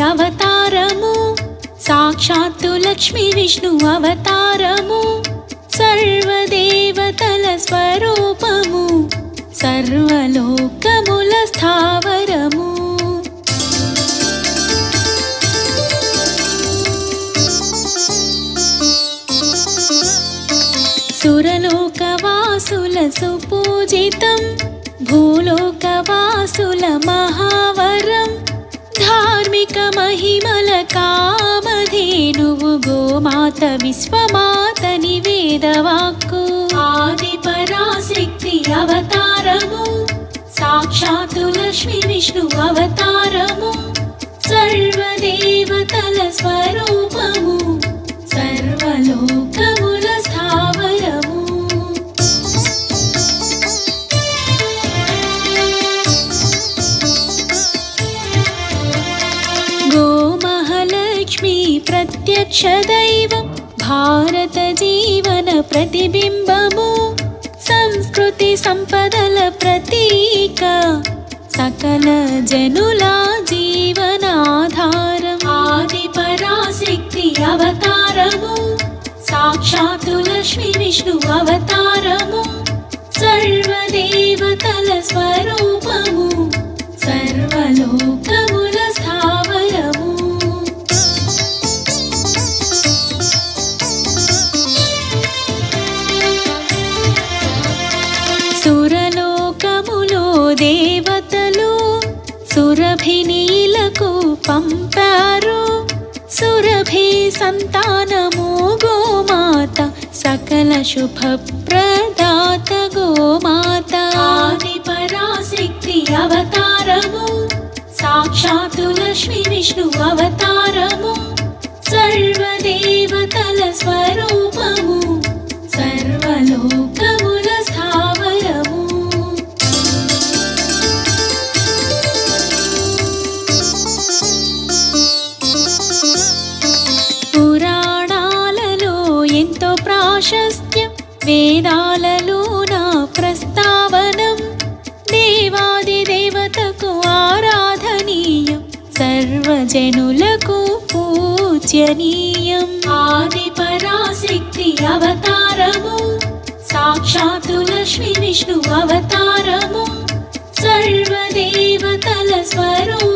అవతారము సాక్షాత్తు లక్ష్మీ విష్ణు అవతారము సర్వదేవతల స్వరూపము సర్వలోకముల స్థావరము. సురలోకవాసుల సుపూజితం భూలోకవాసుల మహా అనేక మహిమల కామధేనువు గోమాత విశ్వమాత నివేదవాక్కు. ఆది పరాశక్తి అవతారము సాక్షాత్తు లక్ష్మి విష్ణు అవతారము సర్వదేవతల స్వరూపము సర్వలోక ప్రత్యక్ష దైవం భారత జీవన ప్రతిబింబము సంస్కృతి సంపదల ప్రతీక సకల జనుల జీవనాధారం. ఆది పరాశక్తి అవతారము సాక్షాత్తు లక్ష్మి విష్ణు అవతారము సర్వదేవతల స్వరూపము సర్వలో దేవతలు సురభినీలకు పంపారు. సురభి సంతానము గోమాత సకల శుభప్రదాత గోమాత. ఆది పరాశక్తి అవతారము సాక్షాత్తు లక్ష్మి విష్ణు అవతారము. సర్వదేవతల స్వరూపము సర్వలోక ప్రాశస్త్యం వేదాలలో నా ప్రస్తావనం. దేవాది దేవతకు ఆరాధనీయం సర్వజనులకు పూజనీయం ఆది పరాశక్తి అవతారము సాక్షాత్తు లక్ష్మీ విష్ణు అవతారము సర్వదేవతల స్వరూపము